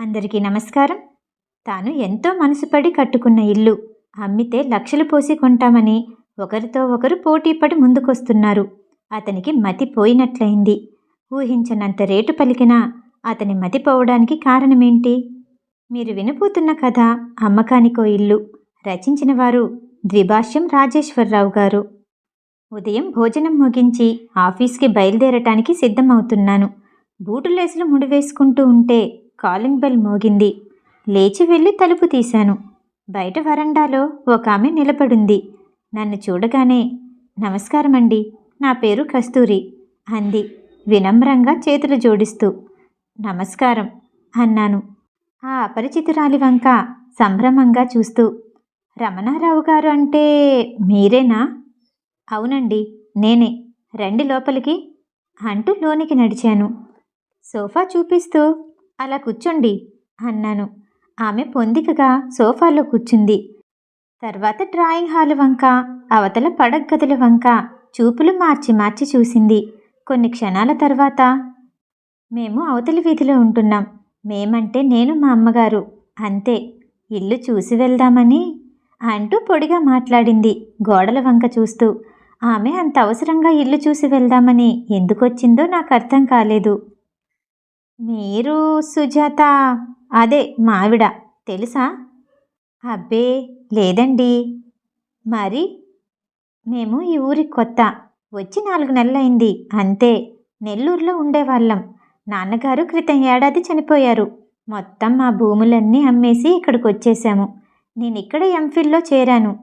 అందరికీ నమస్కారం. తాను ఎంతో మనసుపడి కట్టుకున్న ఇల్లు అమ్మితే లక్షలు పోసి కొంటామని ఒకరితో ఒకరు పోటీపడి ముందుకొస్తున్నారు. అతనికి మతి పోయినట్లయింది. ఊహించనంత రేటు పలికినా అతని మతి పోవడానికి కారణమేంటి? మీరు వినబోతున్న కథ అమ్మకానికో ఇల్లు రచించిన వారు ద్విభాష్యం రాజేశ్వరరావు గారు. ఉదయం భోజనం ముగించి ఆఫీస్కి బయలుదేరటానికి సిద్ధమవుతున్నాను. బూటులేసులు ముడివేసుకుంటూ ఉంటే కాలింగ్ బెల్ మోగింది. లేచి వెళ్ళి తలుపు తీశాను. బయట వరండాలో ఒక ఆమె నిలబడింది. నన్ను చూడగానే నమస్కారం అండి నా పేరు కస్తూరి అంది వినమ్రంగా చేతులు జోడిస్తూ. నమస్కారం అన్నాను. ఆ అపరిచితురాలి వంక సంభ్రమంగా చూస్తూ రమణారావు గారు అంటే మీరేనా? అవునండి నేనే. రండి లోపలికి అంటూ లోనికి నడిచాను. సోఫా చూపిస్తూ అలా కూర్చోండి అన్నాను. ఆమె పొందికగా సోఫాలో కూర్చుంది. తర్వాత డ్రాయింగ్ హాల్ వంక అవతల పడగదుల వంక చూపులు మార్చి మార్చి చూసింది. కొన్ని క్షణాల తర్వాత మేము అవతలి వీధిలో ఉంటున్నాం. మేమంటే నేను మా అమ్మగారు. అంతే. ఇల్లు చూసి వెళ్దామని అంటూ పొడిగా మాట్లాడింది గోడల వంక చూస్తూ. ఆమె అంత అవసరంగా ఇల్లు చూసి వెళ్దామని ఎందుకొచ్చిందో నాకు అర్థం కాలేదు. మీరు సుజాత? అదే మావిడ. తెలుసా? అబ్బే లేదండి. మరి? మేము ఈ ఊరి కొత్త. వచ్చి నాలుగు నెలలైంది. అంతే. నెల్లూరులో ఉండేవాళ్ళం. నాన్నగారు క్రితం ఏడాది చనిపోయారు. మొత్తం మా భూములన్నీ అమ్మేసి ఇక్కడికి వచ్చేసాము నేను ఇక్కడ ఎంఫిల్లో చేరాను.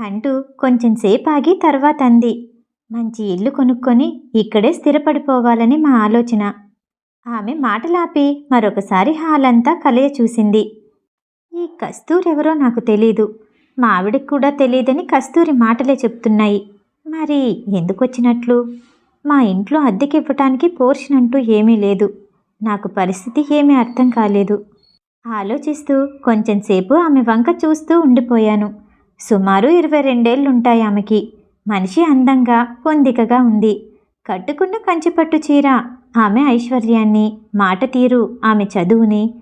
అంటూ కొంచెం సేపు ఆగి తర్వాత అంది. మంచి ఇల్లు కొనుక్కొని ఇక్కడే స్థిరపడిపోవాలని మా ఆలోచన. ఆమె మాటలాపి మరొకసారి హాల్ అంతా కలయ చూసింది. ఈ కస్తూరెవరో నాకు తెలీదు. మా ఆవిడకి కూడా తెలియదని కస్తూరి మాటలే చెప్తున్నాయి. మరి ఎందుకు వచ్చినట్లు మా ఇంట్లో అద్దెకి ఇవ్వటానికి పోర్షన్ అంటూ ఏమీ లేదు. నాకు పరిస్థితి ఏమీ అర్థం కాలేదు. ఆలోచిస్తూ కొంచెంసేపు ఆమె వంక చూస్తూ ఉండిపోయాను. సుమారు ఇరవై రెండేళ్ళుంటాయి ఆమెకి. మనిషి అందంగా పొందికగా ఉంది. కట్టుకున్న కంచిపట్టు చీర ఆమె ఐశ్వర్యాన్ని మాట తీరు ఆమె చదువుని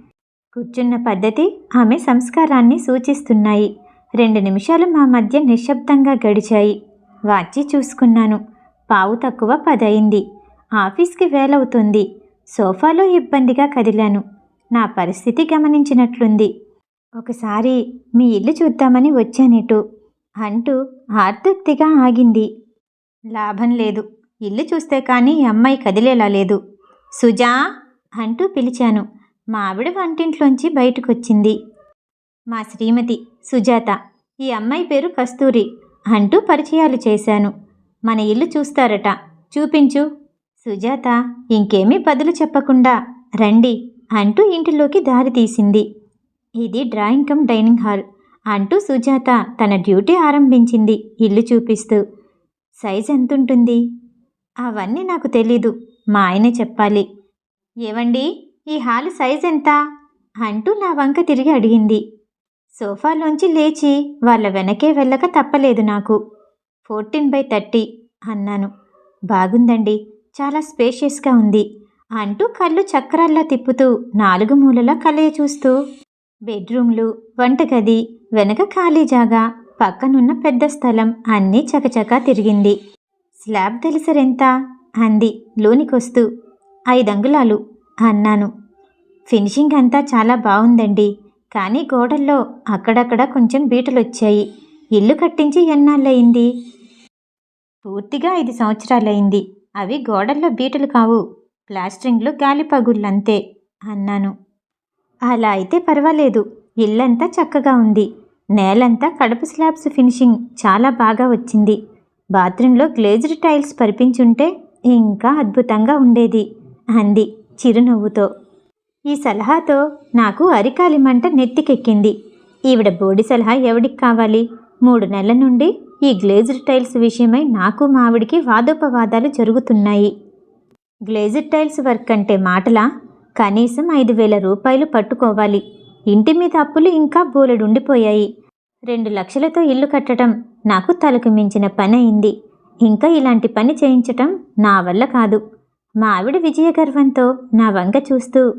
కూర్చున్న పద్ధతి ఆమె సంస్కారాన్ని సూచిస్తున్నాయి. రెండు నిమిషాలు మా మధ్య నిశ్శబ్దంగా గడిచాయి. వాచి చూసుకున్నాను. పావు తక్కువ పదయింది ఆఫీస్కి వేలవుతుంది. సోఫాలో ఇబ్బందిగా కదిలాను. నా పరిస్థితి గమనించినట్లుంది. ఒకసారి మీ ఇల్లు చూద్దామని వచ్చానిటు. అంటూ ఆర్తృప్తిగా ఆగింది. లాభం లేదు. ఇల్లు చూస్తే కానీ అమ్మాయి కదిలేలా లేదు. సుజా అంటూ పిలిచాను. మా ఆవిడ వంటింట్లోంచి బయటకొచ్చింది. మా శ్రీమతి సుజాత ఈ అమ్మాయి పేరు కస్తూరి అంటూ పరిచయాలు చేశాను. మన ఇల్లు చూస్తారట. చూపించు. సుజాత ఇంకేమీ బదులు చెప్పకుండా రండి అంటూ ఇంటిలోకి దారి తీసింది. ఇది డ్రాయింగ్ కమ్ డైనింగ్ హాల్ అంటూ సుజాత తన డ్యూటీ ఆరంభించింది ఇల్లు చూపిస్తూ. సైజ్ ఎంతుంటుంది? అవన్నీ నాకు తెలీదు. మా ఆయనే చెప్పాలి. ఏవండి? ఈ హాల్ సైజ్ ఎంత? అంటూ నా వంక తిరిగి అడిగింది. సోఫాలోంచి లేచి వాళ్ళ వెనకే వెళ్ళక తప్పలేదు నాకు. ఫోర్టీన్ బై థర్టీ అన్నాను. బాగుందండి. చాలా స్పేషియస్గా ఉంది అంటూ కళ్ళు చక్రాల్లా తిప్పుతూ నాలుగు మూలలా కలయ చూస్తూ బెడ్రూమ్లు వంటగది వెనక ఖాళీ జాగా పక్కనున్న పెద్ద స్థలం అన్నీ చకచకా తిరిగింది. స్లాబ్ తెలిసరెంత? అంది లోనికొస్తూ. ఐదంగుళాలు అన్నాను. ఫినిషింగ్ అంతా చాలా బాగుందండి కానీ గోడల్లో అక్కడక్కడ కొంచెం బీటలొచ్చాయి. ఇల్లు కట్టించి ఎన్నాళ్ళయింది? పూర్తిగా ఐదు సంవత్సరాలయింది. అవి గోడల్లో బీటలు కావు. ప్లాస్టరింగ్లు గాలిపగుళ్ళంతే అన్నాను. అలా అయితే పర్వాలేదు. ఇల్లంతా చక్కగా ఉంది. నేలంతా కడుపు స్లాబ్స్ ఫినిషింగ్ చాలా బాగా వచ్చింది. బాత్రూంలో గ్లేజ్డ్ టైల్స్ పరిపించుంటే ఇంకా అద్భుతంగా ఉండేది అంది చిరునవ్వుతో. ఈ సలహాతో నాకు అరికాలి మంట నెత్తికెక్కింది. ఈవిడ బోడి సలహా ఎవడికి కావాలి? మూడు నెలల నుండి ఈ గ్లేజ్డ్ టైల్స్ విషయమై నాకు మావిడికి వాదోపవాదాలు జరుగుతున్నాయి. గ్లేజ్డ్ టైల్స్ వర్క్ అంటే మాటలా? కనీసం ఐదు వేల రూపాయలు పట్టుకోవాలి. ఇంటి మీద అప్పులు ఇంకా బోలెడుండిపోయాయి. రెండు లక్షలతో ఇల్లు కట్టడం నాకు తలకు మించిన పని అయింది. ఇంకా ఇలాంటి పని చేయించటం నా వల్ల కాదు. మా ఆవిడ విజయ గర్వంతో నా వంక చూస్తూ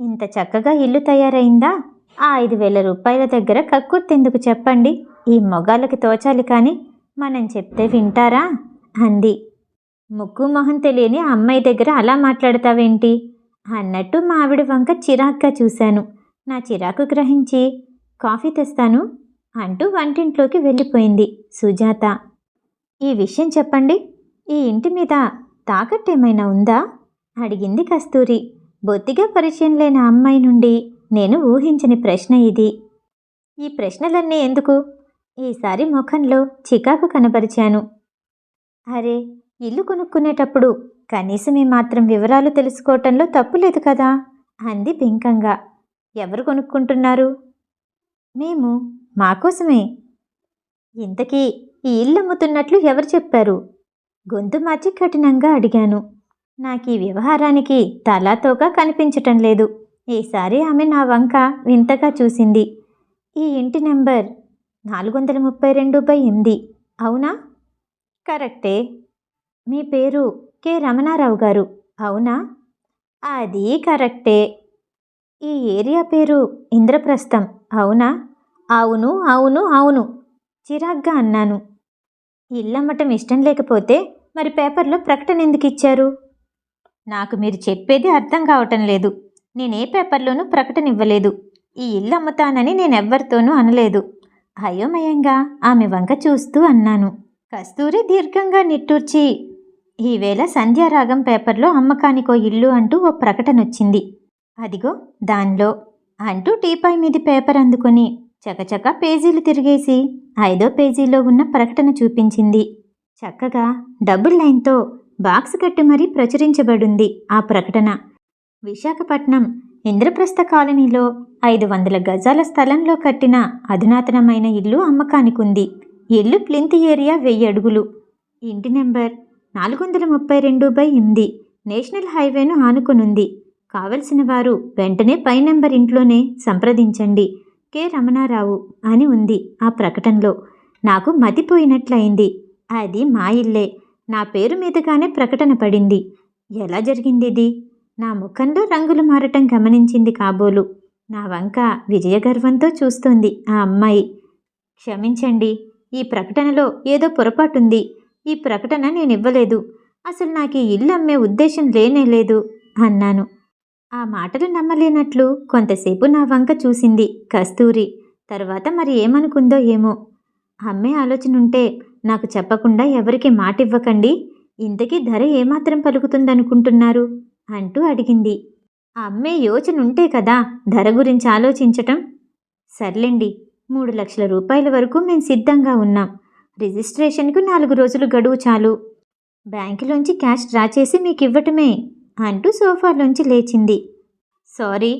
ఇంత చక్కగా ఇల్లు తయారైందా? ఆ ఐదు వేల రూపాయల దగ్గర కక్కుర్తెందుకు చెప్పండి? ఈ మొగాళ్ళకి తోచాలి కానీ మనం చెప్తే వింటారా? అంది. ముక్కు మొహం తెలియని అమ్మాయి దగ్గర అలా మాట్లాడతావేంటి? అన్నట్టు మా ఆవిడ వంక చిరాగ్గా చూశాను. నా చిరాకు గ్రహించి కాఫీ తెస్తాను? అంటూ వంటింట్లోకి వెళ్ళిపోయింది సుజాత. ఈ విషయం చెప్పండి. ఈ ఇంటి మీద తాకట్టేమైనా ఉందా? అడిగింది కస్తూరి. బొత్తిగా పరిచయం లేని అమ్మాయి నుండి నేను ఊహించని ప్రశ్న ఇది. ఈ ప్రశ్నలన్నీ ఎందుకు? ఈసారి ముఖంలో చికాకు కనపరిచాను అరే ఇల్లు కొనుక్కునేటప్పుడు కనీసం ఈ మాత్రం వివరాలు తెలుసుకోవటంలో తప్పులేదు కదా? అంది బింకంగా ఎవరు కొనుక్కుంటున్నారు? మేము మాకోసమే. ఇంతకీ ఈ ఇల్లు అమ్ముతున్నట్లు ఎవరు చెప్పారు? గొంతు మార్చి కఠినంగా అడిగాను. నాకు ఈ వ్యవహారానికి తలాతోగా కనిపించటం లేదు. ఈసారి ఆమె నా వంక వింతగా చూసింది. ఈ ఇంటి నెంబర్ నాలుగు వందల ముప్పై రెండు బై ఎనిమిది. అవునా? కరెక్టే. మీ పేరు కె. రమణారావు గారు. అవునా? అది కరెక్టే. ఈ ఏరియా పేరు ఇంద్రప్రస్థం. అవునా? అవును అవును అవును. చిరాగ్గా అన్నాను. ఇల్లమ్మటం ఇష్టం లేకపోతే మరి పేపర్లో ప్రకటన ఎందుకు ఇచ్చారు? నాకు మీరు చెప్పేది అర్థం కావటం లేదు. నేనే పేపర్లోనూ ప్రకటన ఇవ్వలేదు. ఈ ఇల్లు అమ్ముతానని నేనెవ్వరితోనూ అనలేదు. అయోమయంగా ఆమె వంక చూస్తూ అన్నాను. కస్తూరి దీర్ఘంగా నిట్టూర్చి ఈవేళ సంధ్యారాగం పేపర్లో అమ్మకానికో ఇల్లు అంటూ ఓ ప్రకటన వచ్చింది అదిగో దానిలో అంటూ టీపాయ్ మీది పేపర్ అందుకొని చకచక పేజీలు తిరిగేసి ఐదో పేజీలో ఉన్న ప్రకటన చూపించింది. చక్కగా డబుల్ లైన్తో బాక్స్ కట్టి మరీ ప్రచురించబడింది ఆ ప్రకటన. విశాఖపట్నం ఇంద్రప్రస్థ కాలనీలో ఐదు వందల గజాల స్థలంలో కట్టిన అధునాతనమైన ఇల్లు అమ్మకానికుంది ఇల్లు ప్లింత్ ఏరియా వెయ్యి అడుగులు. ఇంటి నెంబర్ నాలుగు వందల ముప్పై రెండు బై ఎనిమిది నేషనల్ హైవేను ఆనుకునుంది. కావలసిన వారు వెంటనే పై నెంబర్ ఇంట్లోనే సంప్రదించండి. కె రమణారావు అని ఉంది ఆ ప్రకటనలో. నాకు మతిపోయినట్లయింది. అది మా ఇల్లే. నా పేరు మీదుగానే ప్రకటన పడింది. ఎలా జరిగింది ఇది నా ముఖంలో రంగులు మారటం గమనించింది కాబోలు. నా వంక విజయగర్వంతో చూస్తోంది ఆ అమ్మాయి. క్షమించండి ఈ ప్రకటనలో ఏదో పొరపాటుంది. ఈ ప్రకటన నేను ఇవ్వలేదు అసలు నాకు ఈ ఇల్లు అమ్మే ఉద్దేశం లేనే లేదు అన్నాను. ఆ మాటలు నమ్మలేనట్లు కొంతసేపు నా వంక చూసింది కస్తూరి. తర్వాత మరి ఏమనుకుందో ఏమో. అమ్మే ఆలోచన ఉంటే నాకు చెప్పకుండా ఎవరికి మాట ఇవ్వకండి ఇంతకీ ధర ఏమాత్రం పలుకుతుందనుకుంటున్నారు? అంటూ అడిగింది. ఆ అమ్మే యోచన ఉంటే కదా ధర గురించి ఆలోచించటం? సర్లేండి మూడు లక్షల రూపాయల వరకు మేము సిద్ధంగా ఉన్నాం. రిజిస్ట్రేషన్కు నాలుగు రోజులు గడువు చాలు. బ్యాంకులోంచి క్యాష్ డ్రా చేసి మీకు ఇవ్వటమే అంటూ సోఫాలోంచి లేచింది. సారీ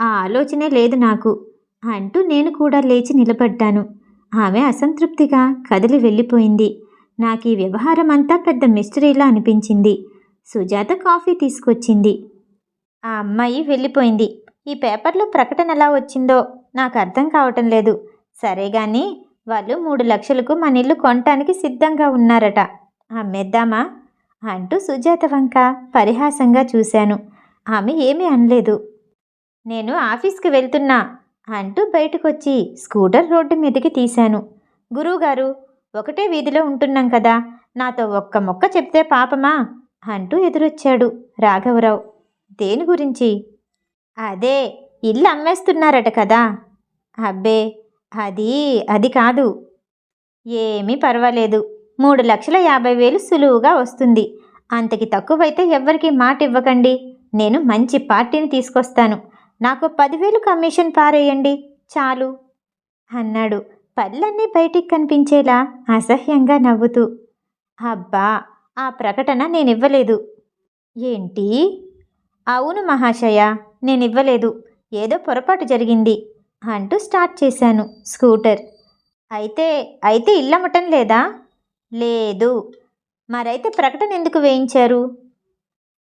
ఆ ఆలోచనే లేదు నాకు. అంటూ నేను కూడా లేచి నిలబడ్డాను. ఆమె అసంతృప్తిగా కదిలి వెళ్ళిపోయింది. నాకు ఈ వ్యవహారం అంతా పెద్ద మిస్టరీలా అనిపించింది. సుజాత కాఫీ తీసుకొచ్చింది. ఆ అమ్మాయి వెళ్ళిపోయింది. ఈ పేపర్లో ప్రకటన ఎలా వచ్చిందో నాకు అర్థం కావటం లేదు. సరే కానీ వాళ్ళు మూడు లక్షలకు మన ఇల్లు కొనటానికి సిద్ధంగా ఉన్నారట. అమ్మేద్దామా? అంటూ సుజాత వంక పరిహాసంగా చూశాను. ఆమె ఏమీ అనలేదు. నేను ఆఫీస్కి వెళ్తున్నా అంటూ బయటకొచ్చి స్కూటర్ రోడ్డు మీదకి తీశాను. గురువుగారు ఒకటే వీధిలో ఉంటున్నాం కదా నాతో ఒక్క మొక్క చెప్తే పాపమా? అంటూ ఎదురొచ్చాడు రాఘవరావు. దేని గురించి? అదే ఇల్లు అమ్మేస్తున్నారట కదా. అబ్బే అది అది కాదు. ఏమీ పర్వాలేదు. మూడు లక్షల యాభై వేలు సులువుగా వస్తుంది. అంతకి తక్కువైతే ఎవ్వరికి మాట ఇవ్వకండి నేను మంచి పార్టీని తీసుకొస్తాను. నాకు పదివేలు కమిషన్ పారేయండి. చాలు. అన్నాడు. పళ్ళన్నీ బయటికి కనిపించేలా అసహ్యంగా నవ్వుతూ. అబ్బా! ఆ ప్రకటన నేనివ్వలేదు. ఏంటి? అవును మహాశయ నేనివ్వలేదు. ఏదో పొరపాటు జరిగింది అంటూ స్టార్ట్ చేశాను స్కూటర్. అయితే అయితే ఇల్లమటం లేదా? లేదు. మరైతే ప్రకటన ఎందుకు వేయించారు?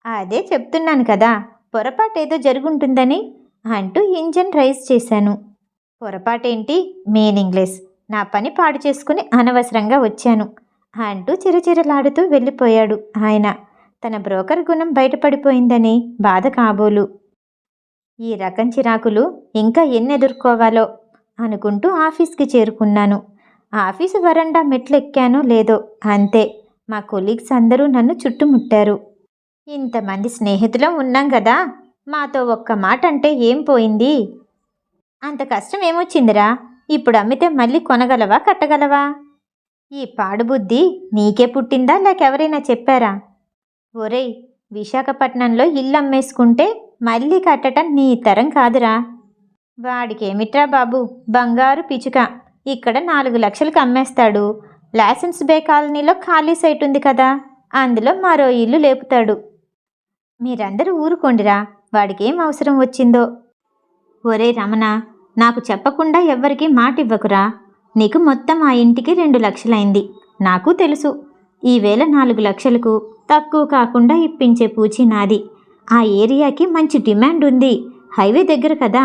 అదే చెప్తున్నాను కదా పొరపాటు ఏదో జరుగుంటుందని అంటూ ఇంజన్ రైజ్ చేశాను. పొరపాటేంటి? మీనింగ్లెస్ నా పని పాడు చేసుకుని అనవసరంగా వచ్చాను అంటూ చిరచిరలాడుతూ వెళ్ళిపోయాడు ఆయన. తన బ్రోకర్ గుణం బయటపడిపోయిందని బాధ కాబోలు. ఈ రకం చిరాకులు ఇంకా ఎన్ని ఎదుర్కోవాలో అనుకుంటూ ఆఫీస్కి చేరుకున్నాను. ఆఫీసు వరండా మెట్లు ఎక్కానో లేదో అంతే. మా కొలీగ్స్ అందరూ నన్ను చుట్టుముట్టారు. ఇంతమంది స్నేహితులం ఉన్నాం కదా మాతో ఒక్క మాట అంటే ఏం పోయింది? అంత కష్టం ఏమొచ్చిందిరా? ఇప్పుడు అమ్మితే మళ్ళీ కొనగలవా కట్టగలవా? ఈ పాడుబుద్ధి నీకే పుట్టిందా లేకెవరైనా చెప్పారా? ఒరేయ్ విశాఖపట్నంలో ఇల్లు అమ్మేసుకుంటే మళ్ళీ కట్టడం నీ తరం కాదురా. వాడికేమిట్రా బాబు బంగారు పిచుక. ఇక్కడ నాలుగు లక్షలకు అమ్మేస్తాడు. లైసెన్స్ బే కాలనీలో ఖాళీ సైట్ ఉంది కదా అందులో మరో ఇల్లు లేపుతాడు. మీరందరూ ఊరుకోండిరా వాడికేం అవసరం వచ్చిందో. ఒరే రమణ నాకు చెప్పకుండా ఎవ్వరికీ మాట ఇవ్వకురా నీకు మొత్తం ఆ ఇంటికి రెండు లక్షలైంది నాకు తెలుసు. ఈవేళ నాలుగు లక్షలకు తక్కువ కాకుండా ఇప్పించే పూచి నాది. ఆ ఏరియాకి మంచి డిమాండ్ ఉంది హైవే దగ్గర కదా.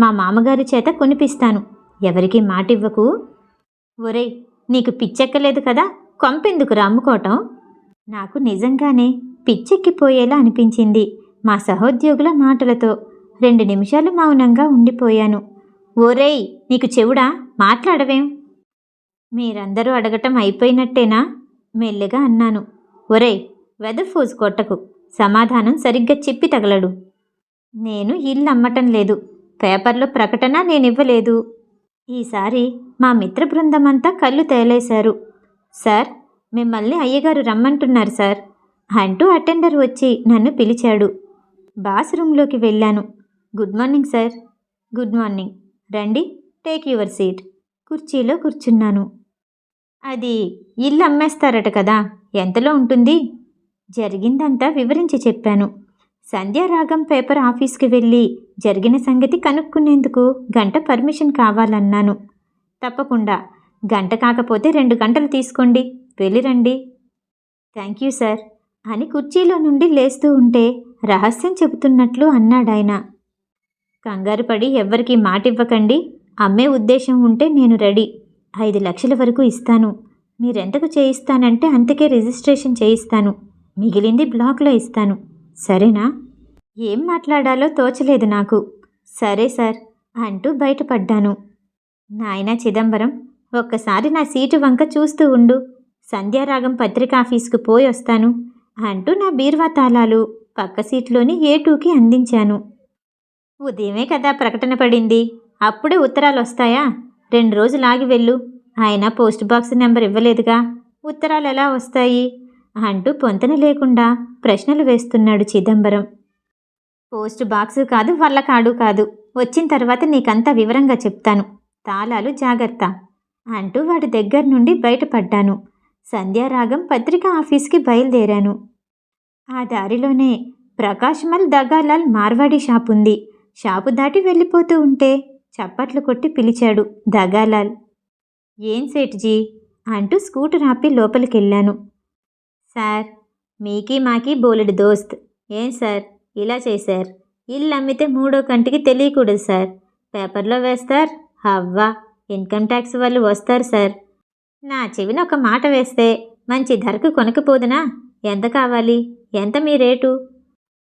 మా మామగారి చేత కొనిపిస్తాను. ఎవరికి మాట ఇవ్వకు ఒరేయ్ నీకు పిచ్చెక్కలేదు కదా? కొంపెందుకు రమ్ముకోవటం నాకు నిజంగానే పిచ్చెక్కిపోయేలా అనిపించింది మా సహోద్యోగుల మాటలతో. రెండు నిమిషాలు మౌనంగా ఉండిపోయాను. ఓరేయ్ నీకు చెవుడా? మాట్లాడవేం? మీరందరూ అడగటం అయిపోయినట్టేనా? మెల్లగా అన్నాను. ఒరేయ్ వెదఫోజు కొట్టకు. సమాధానం సరిగ్గా చెప్పి తగలడు. నేను ఇల్లు అమ్మటం లేదు. పేపర్లో ప్రకటన నేనివ్వలేదు. ఈసారి మా మిత్ర బృందమంతా కళ్ళు తేలేశారు. సార్ మిమ్మల్ని అయ్యగారు రమ్మంటున్నారు సార్. అంటూ అటెండర్ వచ్చి నన్ను పిలిచాడు. బాస్ రూమ్లోకి వెళ్ళాను. Good morning sir. Good morning. రండి టేక్ యువర్ సీట్. కుర్చీలో కూర్చున్నాను. అది ఇల్లు అమ్మేస్తారట కదా ఎంతలో ఉంటుంది? జరిగిందంతా వివరించి చెప్పాను. సంధ్యారాగం పేపర్ ఆఫీస్కి వెళ్ళి జరిగిన సంగతి కనుక్కునేందుకు గంట పర్మిషన్ కావాలన్నాను. తప్పకుండా. గంట కాకపోతే రెండు గంటలు తీసుకోండి. వెళ్ళిరండి థ్యాంక్ యూ సార్. అని కుర్చీలో నుండి లేస్తూ ఉంటే రహస్యం చెబుతున్నట్లు అన్నాడాయన. కంగారు పడి ఎవ్వరికీ మాటివ్వకండి. అమ్మే ఉద్దేశం ఉంటే నేను రెడీ. ఐదు లక్షల వరకు ఇస్తాను. మీరెంతకు చేయిస్తానంటే అంతకే రిజిస్ట్రేషన్ చేయిస్తాను. మిగిలింది బ్లాక్లో ఇస్తాను. సరేనా? ఏం మాట్లాడాలో తోచలేదు నాకు. సరే సార్ అంటూ బయటపడ్డాను. నాయనా చిదంబరం ఒక్కసారి నా సీటు వంక చూస్తూ ఉండు. సంధ్యారాగం పత్రిక ఆఫీస్కు పోయి వస్తాను అంటూ నా బీర్వా తాళాలు పక్క సీట్లోని ఏ టూకి అందించాను. ఉదయమే కదా ప్రకటన పడింది. అప్పుడే ఉత్తరాలు వస్తాయా? రెండు రోజులు ఆగి వెళ్ళు. ఆయన పోస్ట్ బాక్స్ నెంబర్ ఇవ్వలేదుగా. ఉత్తరాలు ఎలా వస్తాయి? అంటూ పొంతన లేకుండా ప్రశ్నలు వేస్తున్నాడు చిదంబరం. పోస్ట్ బాక్స్ కాదు వాళ్ళ కాడు కాదు. వచ్చిన తర్వాత నీకంతా వివరంగా చెప్తాను. తాళాలు జాగ్రత్త అంటూ వాడి దగ్గర నుండి బయటపడ్డాను. సంధ్యారాగం పత్రిక ఆఫీస్కి బయలుదేరాను. ఆ దారిలోనే ప్రకాశ్మల్ దగాలాల్ మార్వాడి షాప్ ఉంది. షాపు దాటి వెళ్ళిపోతూ ఉంటే చప్పట్లు కొట్టి పిలిచాడు దగాలాల్. ఏం సేట్జీ అంటూ స్కూటర్ ఆపి లోపలికెళ్ళాను. సార్ మీకి మాకి బోలెడు దోస్త్. ఏం సార్? ఇలా చేశారు. ఇల్లు అమ్మితే మూడో కంటికి తెలియకూడదు సార్. పేపర్లో వేస్తారు. హవ్వా ఇన్కమ్ ట్యాక్స్ వాళ్ళు వస్తారు సార్. నా చెవిన ఒక మాట వేస్తే మంచి ధరకు కొనకపోదునా? ఎంత కావాలి? ఎంత మీ రేటు?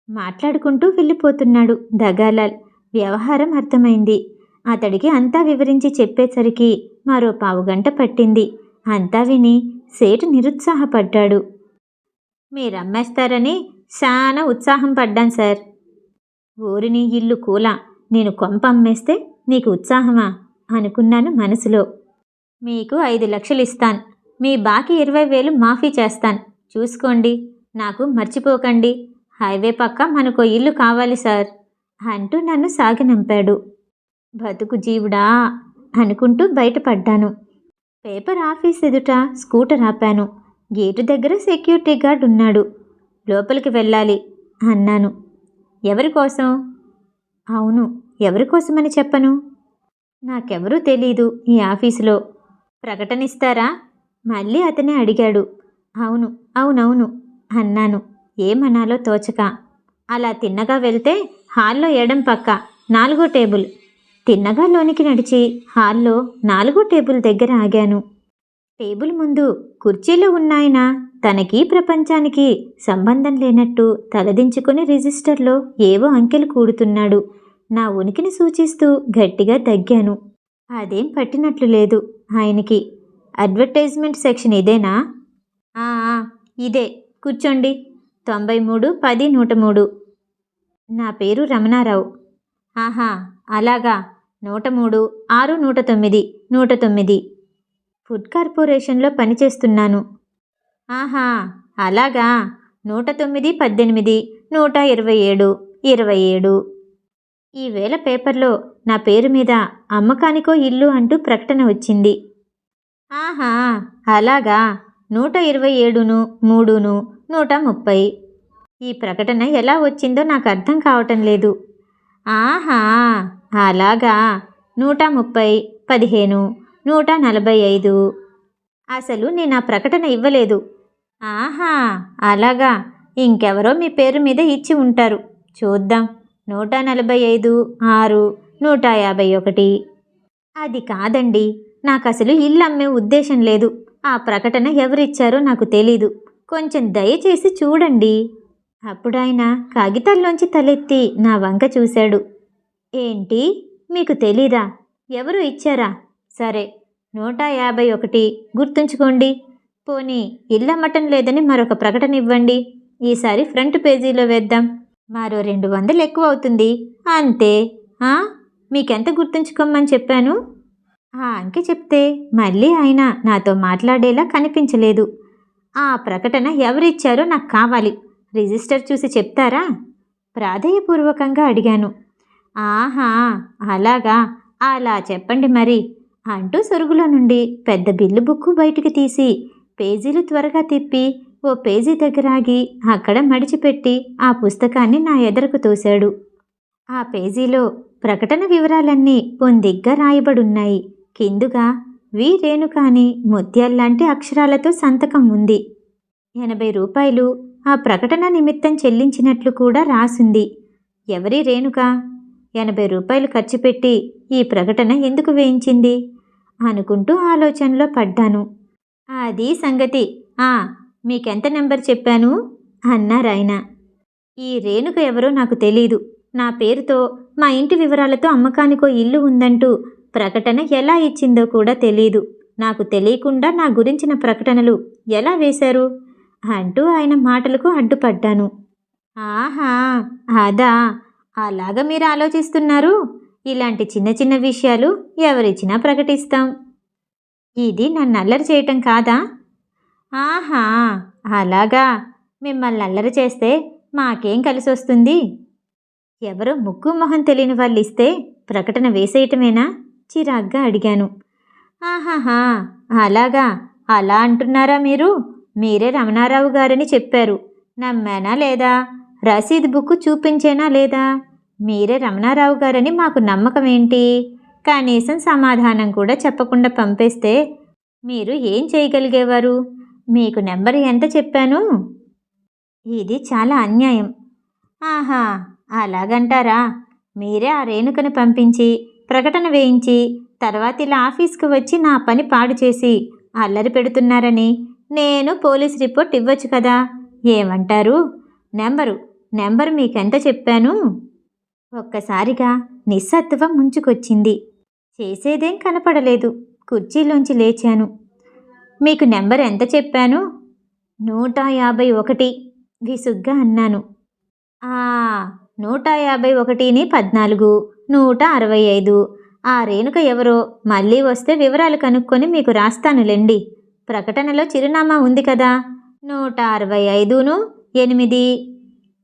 మాట్లాడుకుంటూ వెళ్ళిపోతున్నాడు దగాలాల్. వ్యవహారం అర్థమైంది. అతడికి అంతా వివరించి చెప్పేసరికి మరో పావుగంట పట్టింది. అంతా విని సేటు నిరుత్సాహపడ్డాడు. మీరు అమ్మేస్తారని చాలా ఉత్సాహం పడ్డాను సార్. ఊరిని ఇల్లు కూల నేను కొంప అమ్మేస్తే నీకు ఉత్సాహమా? అనుకున్నాను మనసులో. మీకు ఐదు లక్షలు ఇస్తాను మీ బాకీ ఇరవై వేలు మాఫీ చేస్తాను. చూసుకోండి నాకు మర్చిపోకండి. హైవే పక్క మనకో ఇల్లు కావాలి సార్ అంటూ నన్ను సాగనంపాడు. బతుకు జీవుడా అనుకుంటూ బయటపడ్డాను. పేపర్ ఆఫీస్ ఎదుట స్కూటర్ ఆపాను. గేటు దగ్గర సెక్యూరిటీ గార్డ్ ఉన్నాడు. లోపలికి వెళ్ళాలి అన్నాను. ఎవరి కోసం? అవును ఎవరి కోసమని చెప్పను? నాకెవరూ తెలీదు ఈ ఆఫీసులో. ప్రకటన ఇస్తారా మళ్ళీ అతనే అడిగాడు. అవును అవునవును అన్నాను. ఏమనాలో తోచక. అలా తిన్నగా వెళ్తే హాల్లో ఎడం పక్క నాలుగో టేబుల్. తిన్నగా లోనికి నడిచి హాల్లో నాలుగో టేబుల్ దగ్గర ఆగాను. టేబుల్ ముందు కుర్చీలో ఉన్నాయన తనకి ప్రపంచానికి సంబంధం లేనట్టు తలదించుకుని రిజిస్టర్లో ఏవో అంకెలు కూడుతున్నాడు. నా ఉనికిని సూచిస్తూ గట్టిగా తగ్గాను. అదేం పట్టినట్లు లేదు ఆయనకి. అడ్వర్టైజ్మెంట్ సెక్షన్ ఇదేనా? ఆ, ఇదే. కూర్చోండి. తొంభై మూడు పది నూట మూడు. నా పేరు రమణారావు. ఆహా అలాగా. నూట మూడు ఆరు నూట తొమ్మిది నూట తొమ్మిది. ఫుడ్ కార్పొరేషన్లో పనిచేస్తున్నాను. ఆహా అలాగా. నూట తొమ్మిది పద్దెనిమిది నూట ఇరవై ఏడు ఇరవై ఏడు. ఈవేళ పేపర్లో నా పేరు మీద అమ్మకానికో ఇల్లు అంటూ ప్రకటన వచ్చింది. ఆహా అలాగా. నూట ఇరవై ఏడును మూడును నూట ముప్పై. ఈ ప్రకటన ఎలా వచ్చిందో నాకు అర్థం కావటం లేదు. ఆహా అలాగా. నూట ముప్పై పదిహేను నూట నలభై ఐదు. అసలు నేను ఆ ప్రకటన ఇవ్వలేదు. ఆహా అలాగా. ఇంకెవరో మీ పేరు మీద ఇచ్చి ఉంటారు. చూద్దాం. నూట నలభై ఐదు ఆరు నూట యాభై ఒకటి. అది కాదండి. నాకు అసలు ఇల్లు అమ్మే ఉద్దేశం లేదు. ఆ ప్రకటన ఎవరిచ్చారో నాకు తెలీదు. కొంచెం దయచేసి చూడండి. అప్పుడాయన కాగితాల్లోంచి తలెత్తి నా వంక చూశాడు. ఏంటి? మీకు తెలీదా? ఎవరు ఇచ్చారా? సరే నూట యాభై ఒకటి గుర్తుంచుకోండి పోనీ ఇల్లమ్మటం లేదని మరొక ప్రకటన ఇవ్వండి. ఈసారి ఫ్రంట్ పేజీలో వేద్దాం. మరో రెండు వందలు ఎక్కువ అవుతుంది అంతే మీకెంత గుర్తుంచుకోమని చెప్పాను? ఆ అంకె చెప్తే మళ్ళీ ఆయన నాతో మాట్లాడేలా కనిపించలేదు. ఆ ప్రకటన ఎవరిచ్చారో నాకు కావాలి. రిజిస్టర్ చూసి చెప్తారా? ప్రాధేయపూర్వకంగా అడిగాను. ఆహా అలాగా. అలా చెప్పండి మరి. అంటూ సొరుగులో నుండి పెద్ద బిల్లు బుక్కు బయటికి తీసి పేజీలు త్వరగా తిప్పి ఓ పేజీ దగ్గర ఆగి అక్కడ మడిచిపెట్టి ఆ పుస్తకాన్ని నా ఎదరకు తోశాడు. ఆ పేజీలో ప్రకటన వివరాలన్నీ పొందిగ్గా రాయబడున్నాయి. కిందుగా వి. రేణుకాని ముత్యాల్లాంటి అక్షరాలతో సంతకం ఉంది. ఎనభై రూపాయలు ఆ ప్రకటన నిమిత్తం చెల్లించినట్లు కూడా రాసుంది. ఎవరి రేణుక? ఎనభై రూపాయలు ఖర్చు పెట్టి ఈ ప్రకటన ఎందుకు వేయించింది? అనుకుంటూ ఆలోచనలో పడ్డాను. అది సంగతి. ఆ మీకెంత నెంబర్ చెప్పాను? అన్నారాయన ఈ రేణుక ఎవరో నాకు తెలీదు. నా పేరుతో మా ఇంటి వివరాలతో అమ్మకానికో ఇల్లు ఉందంటూ ప్రకటన ఎలా ఇచ్చిందో కూడా తెలీదు. నాకు తెలియకుండా నా గురించిన ప్రకటనలు ఎలా వేశారు? అంటూ ఆయన మాటలకు అడ్డుపడ్డాను. ఆహా అదా. అలాగా మీరు ఆలోచిస్తున్నారు? ఇలాంటి చిన్న చిన్న విషయాలు ఎవరిచ్చినా ప్రకటిస్తాం. ఇది నన్ను అల్లరి చేయటం కాదా? ఆహా అలాగా. మిమ్మల్ని అల్లరి చేస్తే మాకేం కలిసి వస్తుంది ఎవరో ముక్కు మొహం తెలియని వాళ్ళు ఇస్తే ప్రకటన వేసేయటమేనా? చిరాగ్గా అడిగాను. ఆహాహా అలాగా. అలా అంటున్నారా మీరు? మీరే రమణారావు గారని చెప్పారు. నమ్మానా లేదా? రసీదు బుక్ చూపించేనా లేదా? మీరే రమణారావు గారని మాకు నమ్మకం ఏంటి కనీసం సమాధానం కూడా చెప్పకుండా పంపేస్తే మీరు ఏం చేయగలిగేవారు? మీకు నెంబర్ ఎంత చెప్పాను? ఇది చాలా అన్యాయం. ఆహా అలాగంటారా? మీరే ఆ రేణుకను పంపించి ప్రకటన వేయించి తర్వాత ఇలా ఆఫీస్కి వచ్చి నా పని పాడు చేసి అల్లరి పెడుతున్నారని నేను పోలీస్ రిపోర్ట్ ఇవ్వచ్చు కదా? ఏమంటారు? నెంబరు నెంబర్ మీకెంత చెప్పాను? ఒక్కసారిగా నిస్సత్వం ముంచుకొచ్చింది. చేసేదేం కనపడలేదు. కుర్చీలోంచి లేచాను. మీకు నెంబర్ ఎంత చెప్పాను? నూట యాభై ఒకటి విసుగ్గా అన్నాను. ఆ నూట యాభై ఒకటిని పద్నాలుగు నూట అరవై ఐదు. ఆ రేణుక ఎవరో? మళ్ళీ వస్తే వివరాలు కనుక్కొని మీకు రాస్తానులేండి. ప్రకటనలో చిరునామా ఉంది కదా. నూట అరవై ఐదును ఎనిమిది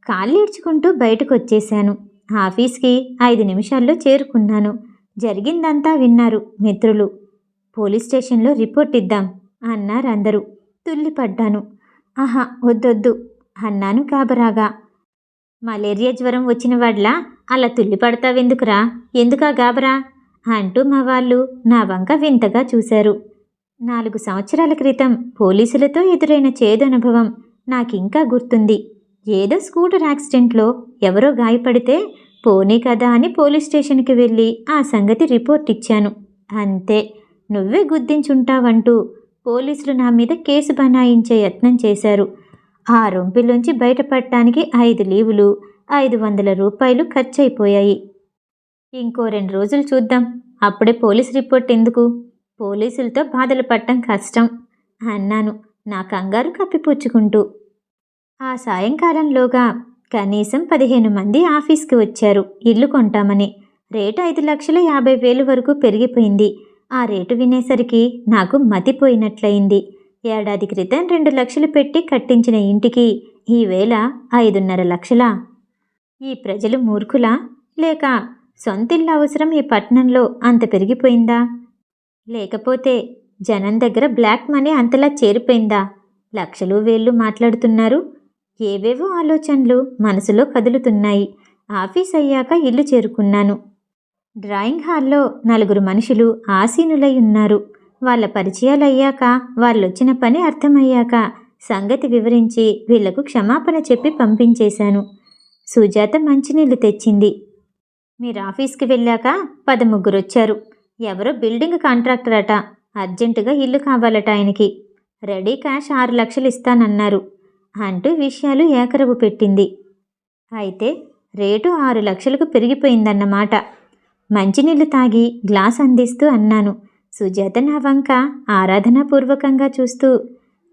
కాళ్ళీడ్చుకుంటూ బయటకు వచ్చేశాను ఆఫీస్కి ఐదు నిమిషాల్లో చేరుకున్నాను. జరిగిందంతా విన్నారు మిత్రులు. పోలీస్ స్టేషన్లో రిపోర్ట్ ఇద్దాం అన్నారు అందరూ. తుల్లిపడ్డాను. ఆహా వద్దొద్దు అన్నాను గాబరాగా మలేరియా జ్వరం వచ్చిన వాడ్లా? అలా తుల్లిపడతావెందుకురా? ఎందుకా గాబరా అంటూ మా వాళ్ళు నా వంక వింతగా చూశారు. నాలుగు సంవత్సరాల క్రితం పోలీసులతో ఎదురైన చేదు అనుభవం నాకింకా గుర్తుంది. ఏదో స్కూటర్ యాక్సిడెంట్లో ఎవరో గాయపడితే పోనీ కదా అని పోలీస్ స్టేషన్కి వెళ్ళి ఆ సంగతి రిపోర్ట్ ఇచ్చాను. అంతే. నువ్వే గుర్తించుంటావంటూ పోలీసులు నా మీద కేసు బనాయించే యత్నం చేశారు. ఆ రొంపిలోంచి బయటపడటానికి ఐదు లీవులు ఐదు వందల రూపాయలు ఖర్చయిపోయాయి. ఇంకో రెండు రోజులు చూద్దాం. అప్పుడే పోలీస్ రిపోర్ట్ ఎందుకు? పోలీసులతో బాధలు పడటం కష్టం అన్నాను. నా కంగారు కప్పిపుచ్చుకుంటూ. ఆ సాయంకాలంలోగా కనీసం పదిహేను మంది ఆఫీస్కి వచ్చారు. ఇల్లు కొంటామని. రేటు ఐదు లక్షల యాభై వేలు వరకు పెరిగిపోయింది. ఆ రేటు వినేసరికి నాకు మతిపోయినట్లయింది. ఏడాది క్రితం రెండు లక్షలు పెట్టి కట్టించిన ఇంటికి ఈవేళ ఐదున్నర లక్షలా? ఈ ప్రజలు మూర్ఖులా? లేక సొంతిల్లు అవసరం ఈ పట్టణంలో అంత పెరిగిపోయిందా? లేకపోతే జనం దగ్గర బ్లాక్ మనీ అంతలా చేరిపోయిందా? లక్షలు వేళ్ళు మాట్లాడుతున్నారు. ఏవేవో ఆలోచనలు మనసులో కదులుతున్నాయి. ఆఫీస్ అయ్యాక ఇల్లు చేరుకున్నాను. డ్రాయింగ్ హాల్లో నలుగురు మనుషులు ఆసీనులై ఉన్నారు. వాళ్ళ పరిచయాలు అయ్యాక వాళ్ళొచ్చిన పని అర్థమయ్యాక సంగతి వివరించి వీళ్ళకు క్షమాపణ చెప్పి పంపించేశాను. సుజాత మంచినీళ్ళు తెచ్చింది. మీరు ఆఫీస్కి వెళ్ళాక పద ముగ్గురు వచ్చారు ఎవరో బిల్డింగ్ కాంట్రాక్టర్ అట అర్జెంటుగా ఇల్లు కావాలట ఆయనకి. రెడీ క్యాష్ ఆరు లక్షలు ఇస్తానన్నారు. అంటూ విషయాలు ఏకరవు పెట్టింది. అయితే రేటు ఆరు లక్షలకు పెరిగిపోయిందన్నమాట. మంచినీళ్ళు తాగి గ్లాస్ అందిస్తూ అన్నాను. సుజాత నా వంక ఆరాధనాపూర్వకంగా చూస్తూ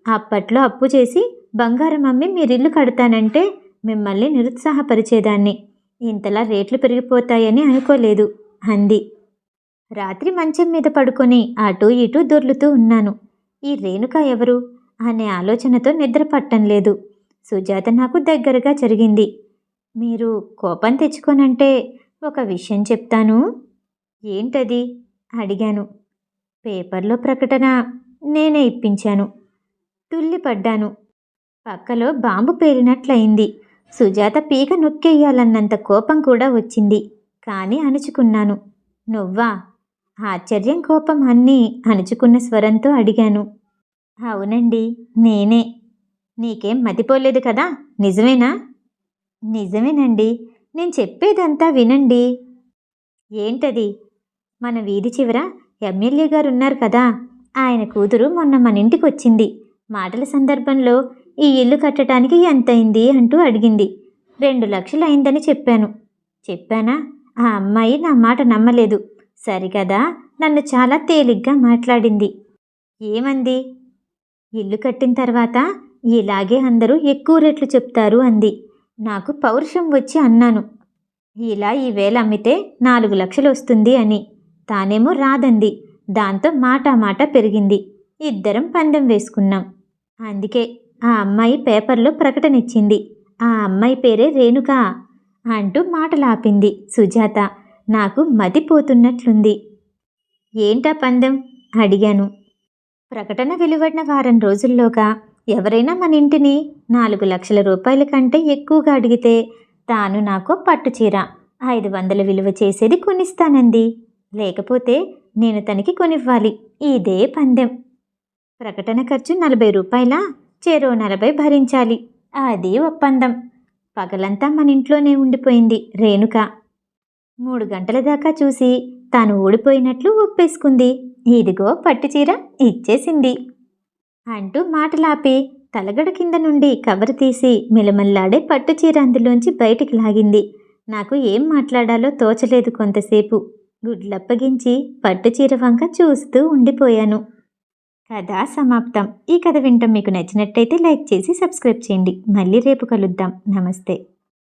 అప్పట్లో అప్పు చేసి బంగారం అమ్మి మీరిల్లు కడతానంటే మిమ్మల్ని నిరుత్సాహపరిచేదాన్ని. ఇంతలా రేట్లు పెరిగిపోతాయని అనుకోలేదు అంది. రాత్రి మంచం మీద పడుకొని అటూ ఇటూ దొర్లుతూ ఉన్నాను. ఈ రేణుక ఎవరు? అనే ఆలోచనతో నిద్ర పట్టం లేదు. సుజాత నాకు దగ్గరగా జరిగింది. మీరు కోపం తెచ్చుకోనంటే ఒక విషయం చెప్తాను. ఏంటది? అడిగాను. పేపర్లో ప్రకటన నేనే ఇప్పించాను. తుల్లిపడ్డాను. పక్కలో బాంబు పేలినట్లయింది. సుజాత పీక నొక్కేయాలన్నంత కోపం కూడా వచ్చింది. కానీ అణుచుకున్నాను. నువ్వా? ఆశ్చర్యం కోపం అన్నీ అణుచుకున్న స్వరంతో అడిగాను. అవునండి నేనే. నీకేం మతిపోలేదు కదా? నిజమేనా? నిజమేనండి. నేను చెప్పేదంతా వినండి. ఏంటది? మన వీధి చివర ఎమ్మెల్యే గారు ఉన్నారు కదా? ఆయన కూతురు మొన్న మన ఇంటికి వచ్చింది మాటల సందర్భంలో ఈ ఇల్లు కట్టడానికి ఎంతైంది అంటూ అడిగింది. రెండు లక్షలు అయిందని చెప్పాను. చెప్పానా? ఆ అమ్మాయి నా మాట నమ్మలేదు. సరికదా నన్ను చాలా తేలిగ్గా మాట్లాడింది. ఏమంది? ఇల్లు కట్టిన తర్వాత ఇలాగే అందరూ ఎక్కువ రేట్లు చెప్తారు అంది. నాకు పౌరుషం వచ్చి అన్నాను. ఇలా ఈ వేల అమ్మితే నాలుగు లక్షలు వస్తుంది అని. తానేమో రాదంది. దాంతో మాట మాట పెరిగింది. ఇద్దరం పందెం వేసుకున్నాం. అందుకే ఆ అమ్మాయి పేపర్లో ప్రకటన ఇచ్చింది ఆ అమ్మాయి పేరే రేణుక అంటూ మాటలాపింది సుజాత. నాకు మతిపోతున్నట్లుంది ఏంటా పందెం? అడిగాను. ప్రకటన వెలువడిన వారం రోజుల్లోగా ఎవరైనా మన ఇంటిని నాలుగు లక్షల రూపాయల కంటే ఎక్కువగా అడిగితే తాను నాకు పట్టు చీర ఐదు వందల విలువ చేసేది కొనిస్తానంది. లేకపోతే నేను తనకి కొనివ్వాలి. ఇదే పందెం. ప్రకటన ఖర్చు నలభై రూపాయల? చెరో నలభై భరించాలి. అది ఒప్పందం. పగలంతా మన ఇంట్లోనే ఉండిపోయింది రేణుక. మూడు గంటల దాకా చూసి తాను ఓడిపోయినట్లు ఒప్పేసుకుంది. ఇదిగో పట్టుచీర ఇచ్చేసింది. అంటూ మాటలాపి తలగడ కింద నుండి కవర్ తీసి మిలమల్లాడే పట్టుచీర అందులోంచి బయటికి లాగింది. నాకు ఏం మాట్లాడాలో తోచలేదు కొంతసేపు. గుడ్లప్పగించి పట్టుచీర వంక చూస్తూ ఉండిపోయాను. కథ సమాప్తం. ఈ కథ వింటం మీకు నచ్చినట్టయితే లైక్ చేసి సబ్స్క్రైబ్ చేయండి. మళ్ళీ రేపు కలుద్దాం. నమస్తే.